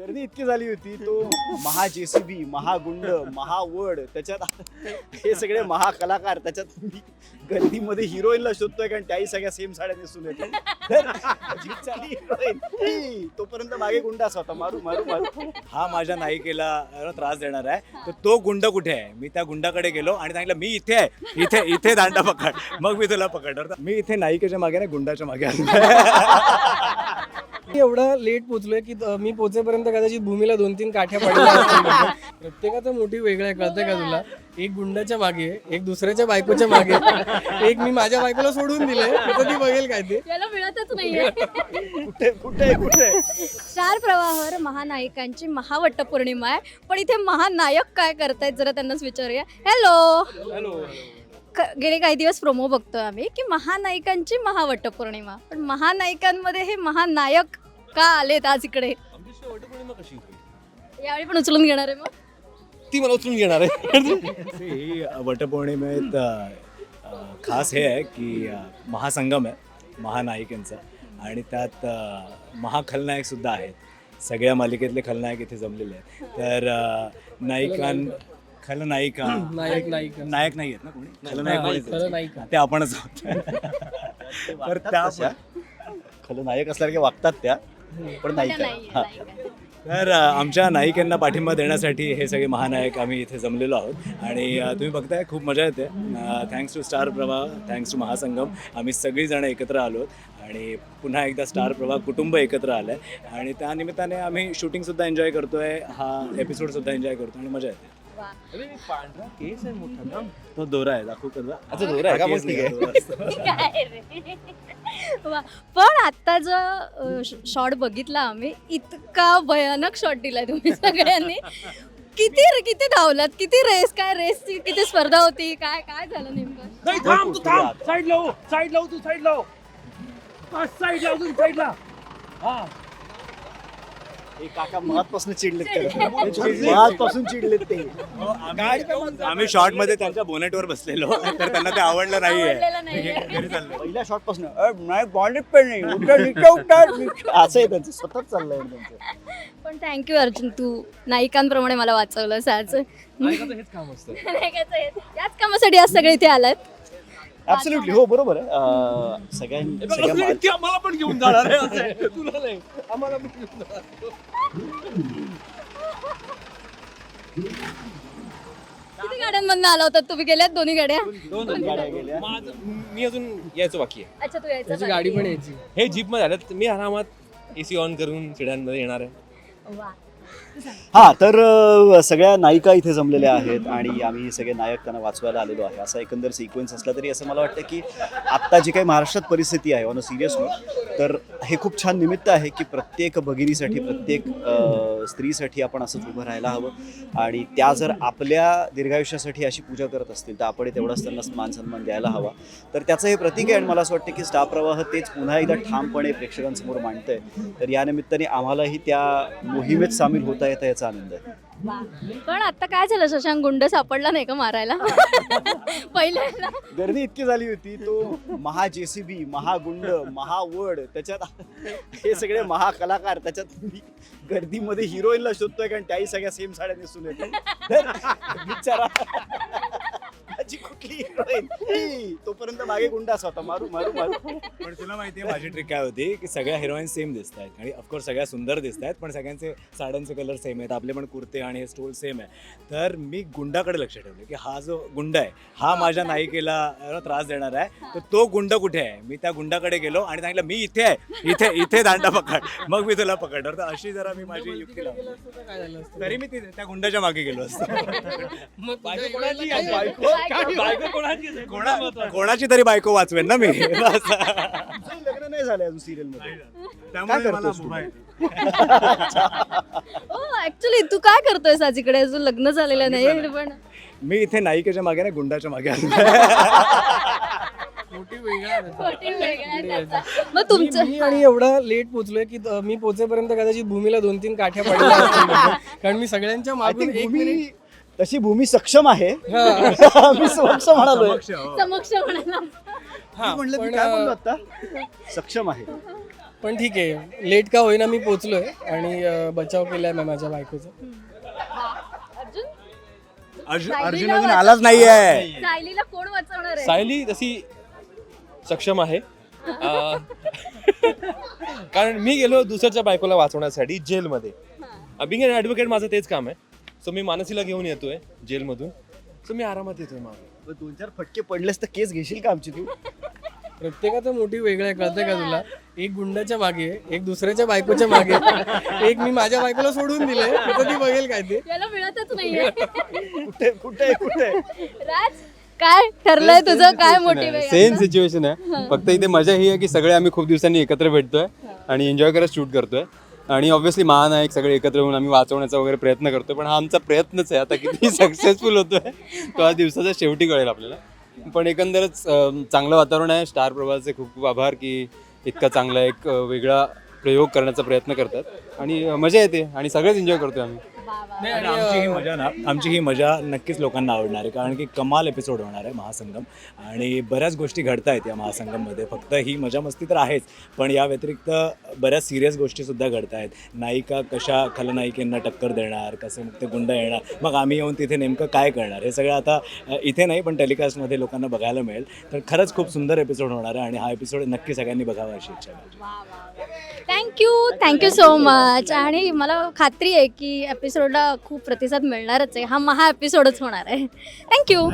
गर्दी इतकी झाली होती तो महा जेसीबी महागुंड महावड त्याच्यात हे सगळे महाकलाकार त्याच्यात मी गर्दीमध्ये हिरोईनला शोधतोय कारण त्याही सगळ्या सेम साड्या नेसून येतात. तोपर्यंत मागे गुंड असा होता. मारू मारू मारू. हा माझ्या नायिकेला त्रास देणार आहे. तर तो गुंड कुठे आहे? मी त्या गुंडाकडे गेलो आणि सांगितलं मी इथे आहे. इथे इथे दांडा पकड. मग मी तुला पकडणार. मी इथे नायिकेच्या मागे नाही गुंडाच्या मागे आलो. मी एवढं लेट पोचलोय की अं, मी पोचेपर्यंत कदाचित भूमीला दोन तीन काठ्या पडल्या असतील. प्रत्येकाचा मोठीव वेगळा आहे कळतंय का तुला? एक गुंडाच्या मागे एक दुसऱ्याच्या बायकोच्या मागे. एक मी माझ्या बायकोला सोडून दिलंय आता ती बघेल काय ते. याला मिळतच नाहीये. कुठे कुठे कुठे? स्टार प्रवाहावर महानायकांची महावट्ट पौर्णिमा आहे. पण इथे महानायक काय करतायत जरा त्यांनाच विचारूया. हॅलो क- गेले काही दिवस प्रोमो बघतोय आम्ही की महानायकांची महावट्ट पौर्णिमा पण महानायकांमध्ये हे महानायक का आलेत आज इकडे? यावेळी पण उचलून घेणार आहे मग. ती मला उचलून घेणार आहे. ही वटपौर्णिमेत अ, अ, खास हे आहे की अ, महासंगम आहे महानायिकांचा. आणि त्यात अ, महाखलनायक सुद्धा आहेत. सगळ्या मालिकेतले खलनायक इथे जमलेले आहेत. तर अ, नायिकां खलनायिका नायक नायिका. नायक नाही आहेत ना कोणी? खलनायक कोणीच. खलनायिका. ते आपणच आहोत. तर त्या खलनायक असल्यासारखे वागतात त्या पण नाही नाही हा. नायिका. तर अ, आमच्या नायिकांना पाठिंबा देण्यासाठी हे सगळे महानायक आम्ही इथे जमलेलो आहोत. आणि अ, तुम्ही बघताय खूप मजा येते. Thanks to Star Pravah thanks to Mahasangam आम्ही सगळीजणं एकत्र आलो आणि पुन्हा एकदा स्टार प्रवाह कुटुंब एकत्र आलं आहे आणि त्या निमित्ताने आम्ही शूटिंगसुद्धा एन्जॉय करतोय. हा एपिसोडसुद्धा एंजॉय करतो आणि मजा येते. वा. तो दोरा आहे दाखवू का अच्छा, दोरा आहे का? मग ठीक आहे. काय रे? वा. पण आता जो शॉट बघितला आम्ही इतका भयानक शॉट दिलाय तुम्ही सगळ्यांनी किती किती धावलात किती रेस काय रेसची किती स्पर्धा होती काय काय झालं नेमकं नाही थांब तू थांब साईड लाव साईड लाव तू साईड लाव साईड लाव तू हा हे काका मगातपासून चिडलेत ते मगातपासून चिडलेत ते. आम्ही शॉर्टमध्ये त्यांच्या बोनेटवर बसलेलो. तर त्यांना ते आवडलं नाहीये. घरी पहिल्या पासून नाही बॉन्डेड पण नाही. असं आहे त्यांचं. सतत चाललंय त्यांचं. पण थँक्यू अर्जुन. तू नायिकांप्रमाणे मला वाचवलं आज. नायकाचं हेच काम असतं. नायकाचं याच कामासाठी आज सगळे इथे आलात. ऍब्सोल्युटली हो बरोबर आहे. अं, सगळ्यां सगळ्या मा- ते आम्हाला पण घेऊन जाणार आहे असं आहे. तुला नाही. आम्हाला पण घेऊन जाणार किती गाड्यांमधनं आला होता? तुम्ही गेल्यात दोन्ही गाड्या? दोन गाड्या गेल्या. माझं मी अजून यायचं बाकी आहे. अच्छा तू यायचं त्याची गाडी. पण यायची. हे जीपमध्ये आलं मी आरामात एसी ऑन करून सिडांमध्ये येणार आहे. वा. हा तर सगळ्या नायिका इथे जमलेल्या आहेत आणि आम्ही सगळे नायक त्यांना वाचवायला आलेलो आहे. असा एकंदर सिक्वेन्स असला तरी असं मला वाटतं की आत्ता जी काही महाराष्ट्रात परिस्थिती आहे ऑन अ सिरियस नोट तर हे खूप छान निमित्त आहे की प्रत्येक भगिनीसाठी प्रत्येक स्त्रीसाठी आपण असंच उभं राहायला हवं. आणि त्या जर आपल्या दीर्घायुष्यासाठी अशी पूजा करत असतील तर आपण तेवढाच त्यांना मान सन्मान द्यायला हवा. तर त्याचं हे प्रतीक आहे आणि मला असं वाटतं की स्टार प्रवाह तेच पुन्हा एकदा ठामपणे प्रेक्षकांसमोर मांडतंय. तर या निमित्ताने आम्हालाही त्या मोहिमेत सामील होता येतं याचा आनंद आहे. पण आता काय झालं? शशांक गुंड सापडला नाही का मारायला? पहिले ना गर्दी इतकी झाली होती तो महा जेसीबी महागुंड महावड त्याच्यात हे सगळे महाकलाकार त्याच्यात मी गर्दीमध्ये हिरोईनला शोधतोय कारण त्याही सगळ्या सेम साड्या नेसून येतात तर बिचारा तोपर्यंत मागे गुंड असा होता. मारू मारू मारू. पण तुला माहितीये माझी ट्रिक काय होती की सगळ्या हिरोईन सेम दिसत आहेत. आणि ऑफकोर्स सगळ्या सुंदर दिसत आहेत पण सगळ्यांचे साड्यांचे कलर सेम आहेत आपले पण कुर्ते आणि हे स्टोल सेम आहे. तर मी गुंडाकडे लक्ष ठेवलं की हा जो गुंड आहे हा माझ्या नायिकेला त्रास देणार आहे. तर तो गुंड कुठे आहे? मी त्या गुंडाकडे गेलो आणि सांगितलं मी इथे आहे. इथे इथे दांडा पकड. मग मी तुला पकडणार तर अशी जरा मी माझी युक्ती लावली. तर काय झालं असतं? तरी मी त्या गुंडाच्या मागे गेलो असतो. मग बायको कोणाची? कोणा कोणाची तरी बायको वाचवेन ना मी. लग्न नाही झालं अजून सिरियलमध्ये त्यामुळे काय मला करतोस तू? मोबाईल हो ऍक्च्युली तू काय करतोय आज इकडे? अजून लग्न झालेलं नाही पण मी इथे नायिकेच्या मागे नाही गुंडाच्या मागे. मग मी तुमचं मी आणि एवढं लेट पोचलोय की अं, मी पोचेपर्यंत कदाचित भूमीला दोन तीन काठ्या पडल्या असतील. कारण मी सगळ्यांच्या मागून एक मिनिट भूमी तशी भूमी सक्षम आहे. हा. मी समक्ष म्हणालोय. समक्ष म्हणलं. मी पण, काय अं, म्हणलो आता? सक्षम आहे. पण ठीक आहे. लेट का होईना मी पोचलोय आणि अं, बचाव केलाय मी माझ्या बायकोचा. अर्जुन अर्जुन सायलीला अर्जुन अजून आलाच नाहीये. सायलीला कोण वाचवणार आहे? सायली तशी सक्षम आहे. अं, कारण मी गेलो दुसऱ्याच्या बायकोला वाचवण्यासाठी जेलमध्ये. बिंग ॲडव्होकेट माझं तेच काम आहे. सो मी मानसीला घेऊन येतोय जेलमधून. सो मी आरामात येतोय मागे. दोन चार फटके पडलेस तर केस घेशील का आमची तू? प्रत्येकाचा मोठीव वेगळा आहे कळतंय का तुला? एक गुंडाच्या मागे एक दुसऱ्याच्या बायकोच्या मागे. एक मी माझ्या बायकोला सोडून दिलंय तिथं ती बघेल काय ते. याला मिळतच नाहीये. कुठे कुठे कुठे? राज काय ठरलंय तुझं? काय मोटिव्ह सेम सिच्युएशन आहे फक्त इथे मजा ही आहे की सगळे आम्ही खूप दिवसांनी एकत्र भेटतोय आणि एन्जॉय करत शूट करतोय. आणि ऑब्व्हियसली महानायक सगळे एकत्र येऊन आम्ही वाचवण्याचा वगैरे प्रयत्न करतोय पण हा आमचा प्रयत्नच आहे. आता किती सक्सेसफुल होतोय तो आज दिवसाच्या शेवटी कळेल आपल्याला. पण एकंदरच चांगलं वातावरण आहे. स्टार प्रभाचे खूप खूप आभार की इतका चांगला एक वेगळा प्रयोग करण्याचा प्रयत्न करतात. आणि मजा येते आणि सगळेच एन्जॉय करतोय आम्ही. नाही, आणि आमची ही मजा ना आमची ही मजा नक्कीच लोकांना आवडणार आहे कारण की कमाल एपिसोड होणार आहे महासंगम. आणि बऱ्याच गोष्टी घडत आहेत या महासंगममध्ये फक्त ही मजा मस्ती तर आहेच पण या व्यतिरिक्त बऱ्याच सिरियस गोष्टीसुद्धा घडत आहेत नायिका कशा खलनायिकेंना टक्कर देणार कसे मग ते गुंड येणार मग आम्ही येऊन तिथे नेमकं काय करणार हे सगळं आता इथे नाही पण टेलिकास्टमध्ये लोकांना बघायला मिळेल. तर खरंच खूप सुंदर एपिसोड होणार आहे आणि हा एपिसोड नक्की सगळ्यांनी बघावा अशी इच्छा आहे माझी. थँक्यू थँक्यू सो मच आणि मला खात्री आहे की एपिसोडला खूप प्रतिसाद मिळणारच आहे. हा महा एपिसोडच होणार आहे. थँक्यू